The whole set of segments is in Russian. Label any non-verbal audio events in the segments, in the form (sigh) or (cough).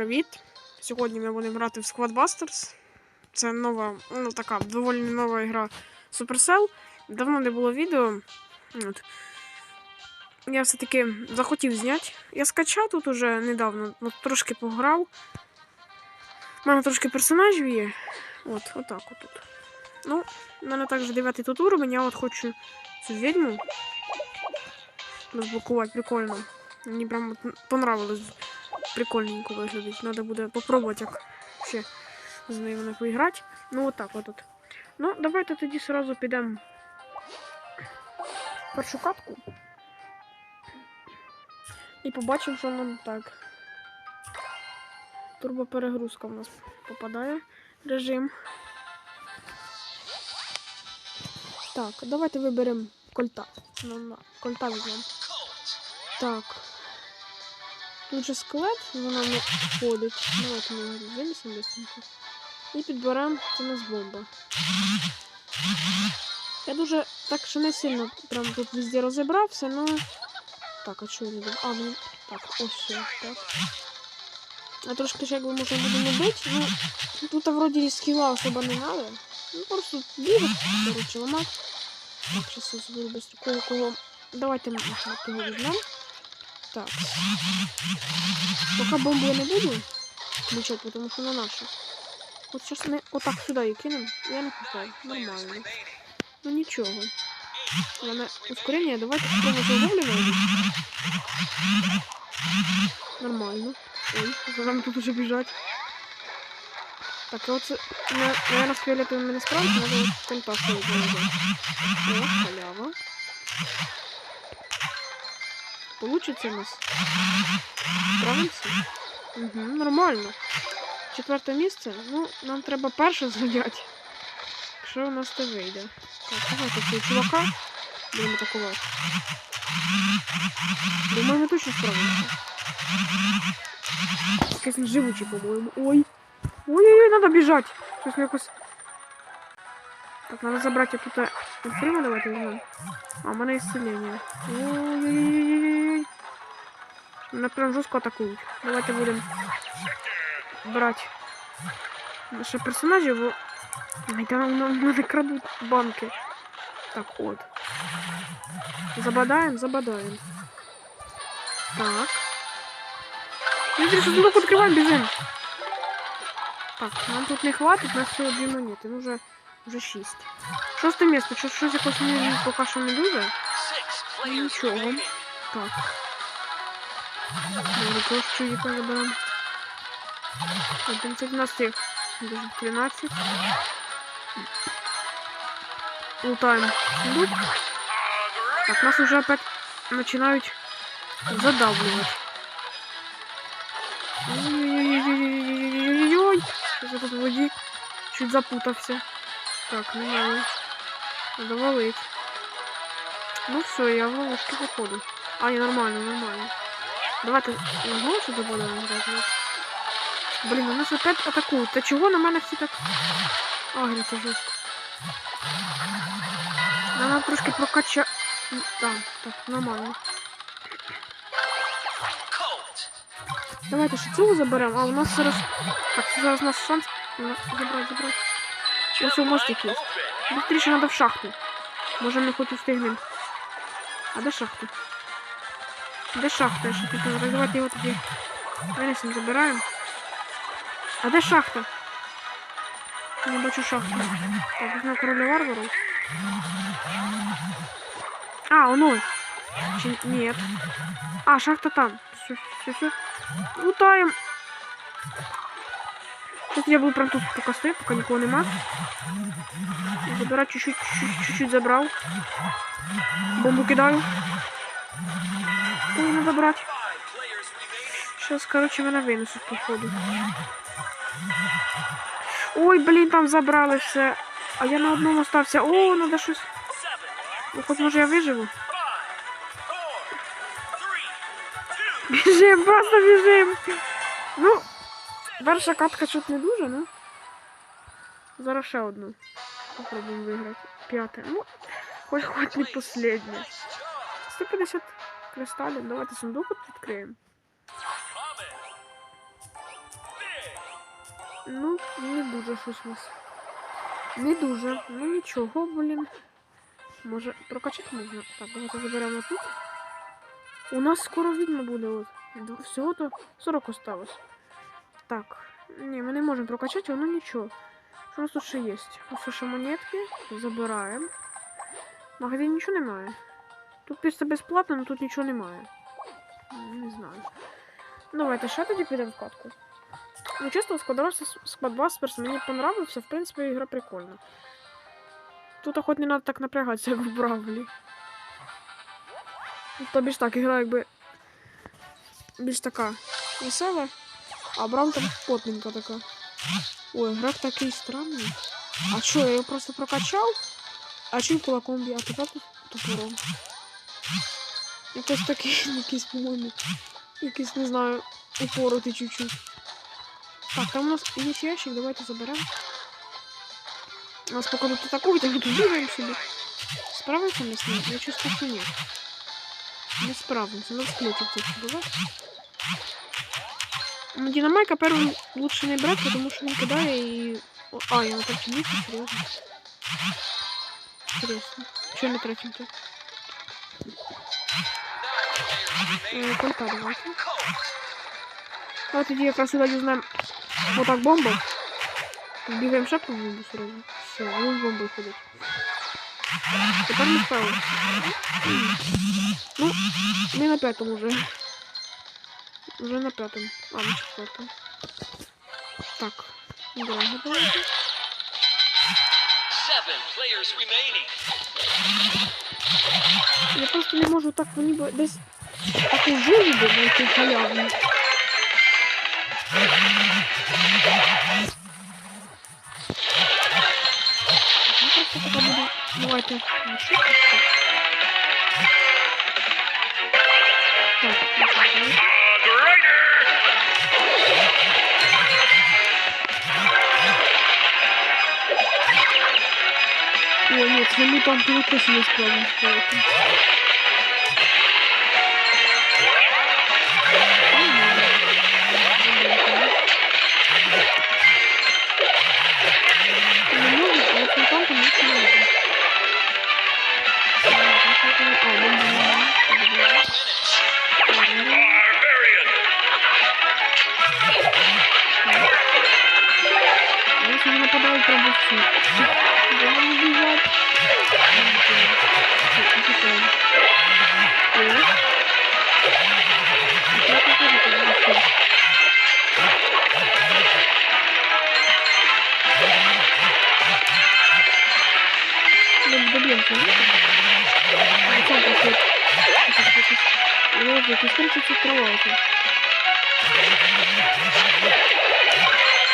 Привіт! Сьогодні ми будемо грати в Squad Busters. Це нова, ну така доволі нова гра Supercell. Давно не було відео. От. Я все-таки захотів зняти. Я скачав тут уже недавно, от трошки пограв. У мене трошки персонажів є. От, отак отут. Ну, в мене також 9 тут уровень, я от хочу цю відьму розблокувати прикольно. Мені прям понравилось прикольненько виглядить. Надо буде попробувати, як ще з нею не поіграти. Ну, отак от тут. Ну, давайте тоді сразу підемо першу катку. І побачимо, що нам так. Турбоперегрузка в нас попадає режим. Так, давайте виберемо кольта. Ну, на, кольта візьмемо. Так. Тут же скелет, вона не входить. Давайте ми його винесемо быстренько. І підберемо, це у нас бомба. Я дуже так ще не сильно прям тут везде розібрався, но... Так, а чого я не А, ну, так, ось все, так. А трошки ще якби можна буде не бити, ну, тут вроді скіла особо не надо. Ну, просто бігати, короче, ламати. Так, сейчас я заберу быстро кого кого. Давайте ми його візьмемо. Так. Пока бомбу я не буду включать, потому что она наша. Вот сейчас мы вот так сюда ее кинем. Я не пускаю. Нормально. Ну ничего. Главное, ускорение. Давайте прямо загублено. Нормально. Ой, за нами тут уже бежать. Так, вот, наверное, с фиолетовым не справиться, надо вот контакт ставить. О, халява. Получится у нас? Справимося? Угу, нормально. Четверте місце. Ну, нам треба перше (laughs) зайняти. Якщо у нас це вийде. Так, давайте цього чувака будемо атакувати. Думаю, ми точно справимося. Якийсь він живучий, по-моєму. Ой. Ой-ой-ой, треба біжати. Щось ми якось... Так, треба забрати тут відкриємо, давайте візьмемо. А, у мене исцеление. Ой-ой-ой-ой-ой. Меня прям жестко атакует Давайте будем брать наши персонажи. Его... Ай, да, надо крадут банки. Так, вот. Забодаем, забодаем. Так. Видите, что блок открываем, бежим. Так, нам тут не хватит, нас все две монеты. Ну, уже, уже 6. Шесте место. Что, что здесь после пока что не дуже? Ничего. Так. Я тоже чудика забрал. Это 15, даже 13. Лутаем сундук. Так, нас уже опять начинают задавливать. Ой-ой-ой-ой-ой-ой-ой. Я тут води чуть запутался. Так, ну надо. Надо валыть. Ну все, я в ловушке походу. А, не, нормально, нормально. Давайте ого, що забодаємо грати. Блін, у нас опять атакують. Та чого на мене всі так агряться жорстко? Надо трошки прокача... Так, так, нормально. Давайте ще цього заберемо, а у нас зараз... Так, це зараз у нас шанс Ну, забрати, забрати. Ось у мостик є. Быстріше треба в шахту. Може ми хоч устигнемо. А де шахта? Де шахта? Я ще хотів розвивати його тоді. Винесемо, забираємо. А де шахта? Не бачу шахту. Так, візьмемо короля варвару. А, оно. Чи... Нет. А, шахта там. Все, все, все. Лутаем. Сейчас я буду прям тут пока стою, пока никого нема. Забирать чуть-чуть, чуть-чуть, чуть-чуть забрал. Бомбу кидаю. Что надо брать? Сейчас, короче, мене винесуть, походу. Ой, блін, там забрали все. А я на одному остався. О, надо щось. Ну, хоч може я виживу. Біжим, просто біжим. Ну, перша катка чуть не дуже, ну. Зараз ще одну. Попробуємо виграти. П'яте. Ну, хоч хоч не последнє. 150 кристалів. Давайте сундук от відкриємо. Ну, не дуже щось у нас. Не дуже. Ну нічого, блін. Може, прокачати можна? Так, давайте заберемо тут. У нас скоро відьма буде. От. Д- Всього то 40 осталось. Так. Ні, ми не можемо прокачати, воно нічого. Що у нас тут ще є? Ось ще монетки. Забираємо. В магазині нічого немає. Тут після безплатно, але тут нічого немає. Не знаю. Давайте ще тоді підемо в катку. Ну, складався склад Васперс, мені понравився, в принципі, ігра прикольна. Тут хоч не треба так напрягатися, як в Бравлі. Тут більш так, ігра якби більш така весела, а Брам там потненька така. Ой, граф такий странний. А що, я його просто прокачав? А чим кулаком тут топором. Якось такий, якийсь, по-моєму, якийсь, не знаю, упоротий чуть-чуть. Так, там у нас є ящик, давайте заберемо. Нас поки тут атакують, а ми тут бігаємо собі. Справимося ми з ним? Я чувствую, що ні. Не справимося, надо склеить це бувати. Ну, Динамайка первым лучше не брать, потому что он кидає и... О, А, я на третьем месте, серьезно. Интересно. Что на третьем-то? Э, культа давайте. Давайте тоді якраз сюди візьмемо вот так бомбу. Бігаємо ще по бомбу сразу. Все, вони з бомбою ходять. Тепер ми справимося. Ну, ми на п'ятому вже. Уже на п'ятому. А, на четвертому. Так. Дорого давайте. Seven players remaining. Я просто не можу так мені би десь таку жилу би знайти халявну. Ну, просто така буде. Давайте. ну, це? Так, ну, Ой, нет, с мутантом мы точно не справимся. Но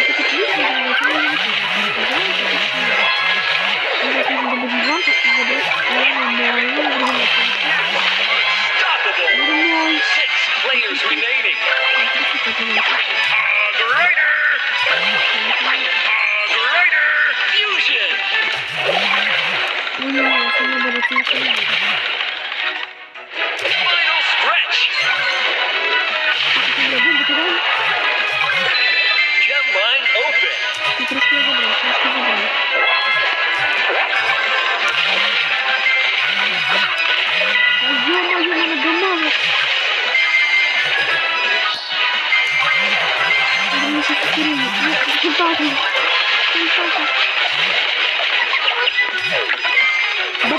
это не очень. Пожалуйста, Мы сейчас можем добыть жанту и забрать нормальную гранату. Unstoppable. Нормально. Six players remaining. Fusion. Ой-ой-ой, если не буду, то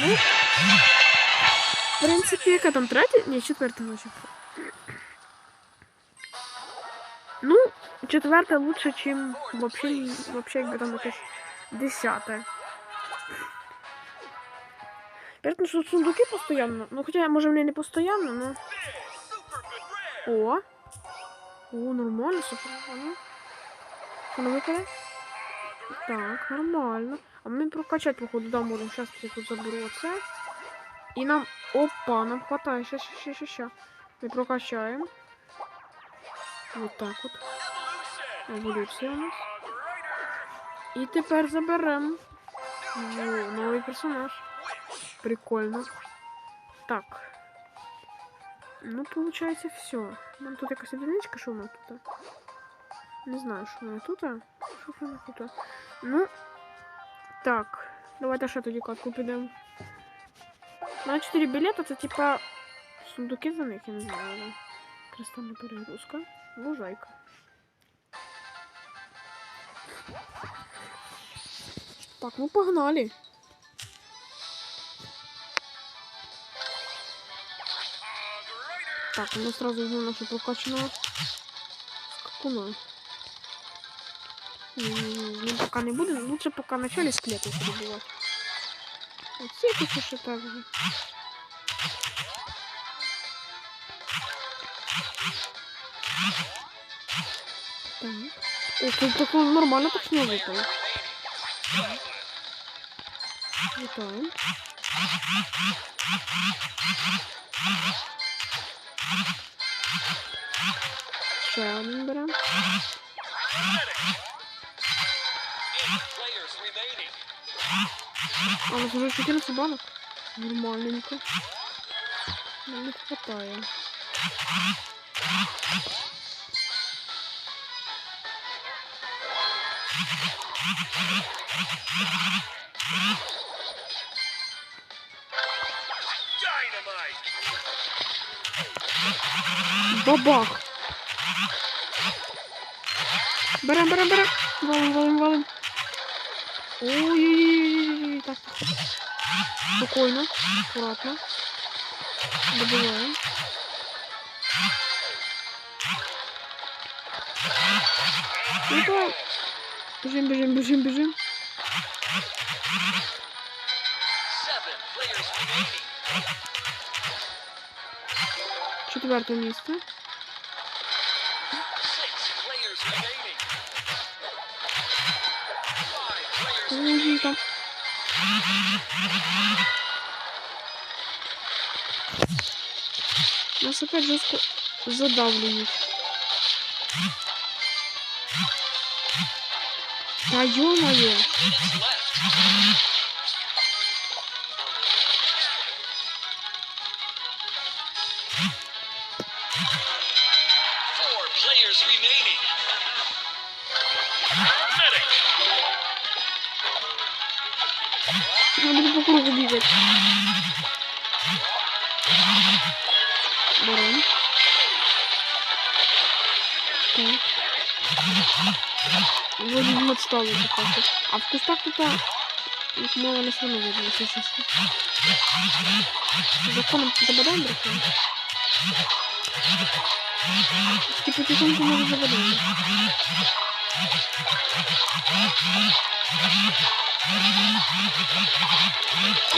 Ну. В принципі, яка там третя? Ні, четверта ночі. Ну, четверта лучше, чим вообще, вообще якби там якесь десяте. Понятно, що сундуки постоянно. Ну, хоча, може, вони не постоянно, ну. О. О, нормально, супер. А ну. Що не випаде? Так, нормально. А ми прокачать, походу, да, можемо. Сейчас я тут заберу оце. І нам. Опа, нам хватає. Ща, ща, ща, ща, ща. Ми прокачаємо. Вот так от. Еволюція у нас. І тепер заберемо. О, новий персонаж. Прикольно. Так. Ну, получается, все. Нам тут якась одиничка, що вона тут? Не знаю, що вона тут. Що вона тут? Ну. Так. Давайте ще тоді катку підемо. На 4 білети це типа сундуки за них, я не знаю. але Кристальна перегрузка. Лужайка. Так, ну погнали. Так, мы сразу идем нашу прокачанного скакуна. Не-не-не, Ну, пока не будем. Лучше пока в начале склеты перебивать. Вот все тут еще так же. Так. О, тут такой нормально так с него выпал. Вітаємо. Ще один беремо. А, у нас вже 14 банок. Нормальненько. Нам не хватає. Dynamite. Бабах! Берем, берем, берем! Валим, валим, валим. Ой-ой-ой, так. Спокойно, аккуратно. Добиваем. Опа! Бежим, бежим, бежим, бежим. Remaining. Четвертое место. Ой, там. Нас опять жестко задавливают. Да ё-моё. Бегать. Барон. Так. Вроде бы отстало какая-то. А в кустах тут их мало не все равно если честно. Законом забодаем дракона? Типа тихонько может забодаем.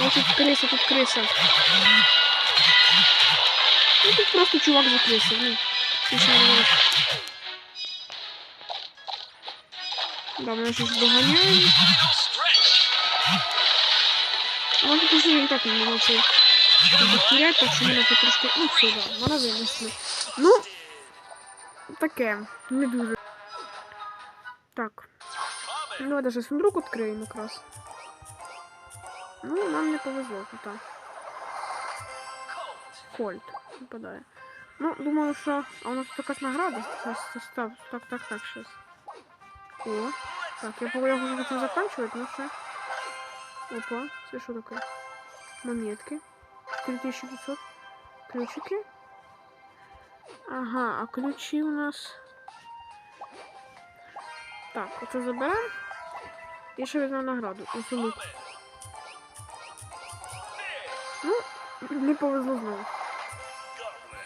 Ой, тут крыса, тут крыса. Ну тут просто чувак за крысой, ну. Ничего не говорит. Да, мы сейчас догоняем. Final stretch. Ну тут уже і так не можу терять, так що мене тут трошки. Ну, все, да, мене винесли. Ну, таке, не дуже. Так. Ну, давай даже сундук відкриємо якраз. Ну, нам не повезло тут. а. Кольт випадає. Ну, думаю, що. А у нас тут якась награда. Зараз став. Так, так, так, щас. О. Так, я, по- я уже хотел заканчивать, но все. Опа, це що таке? Монетки. 4500. Ключики. Ага, а ключи у нас. Так, оце заберемо. І ще візьмемо награду. Лук. Ну, не повезло знову.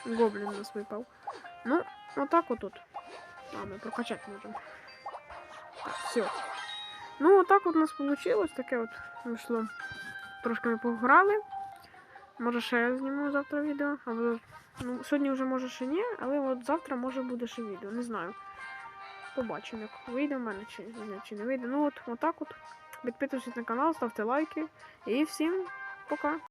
Гоблін нас випав. Ну, отак отут. А, ми прокачати можемо. Так, все. Ну, отак от у нас вийшло. Таке от вийшло. Трошки ми пограли. Може ще я зніму завтра відео, або Ну, сьогодні вже може ще ні, але от завтра може буде ще відео. Не знаю. Побачимо, як вийде в мене чи, ні, чи не вийде. Ну от, отак от. Підписуйтесь на канал, ставте лайки. І всім пока.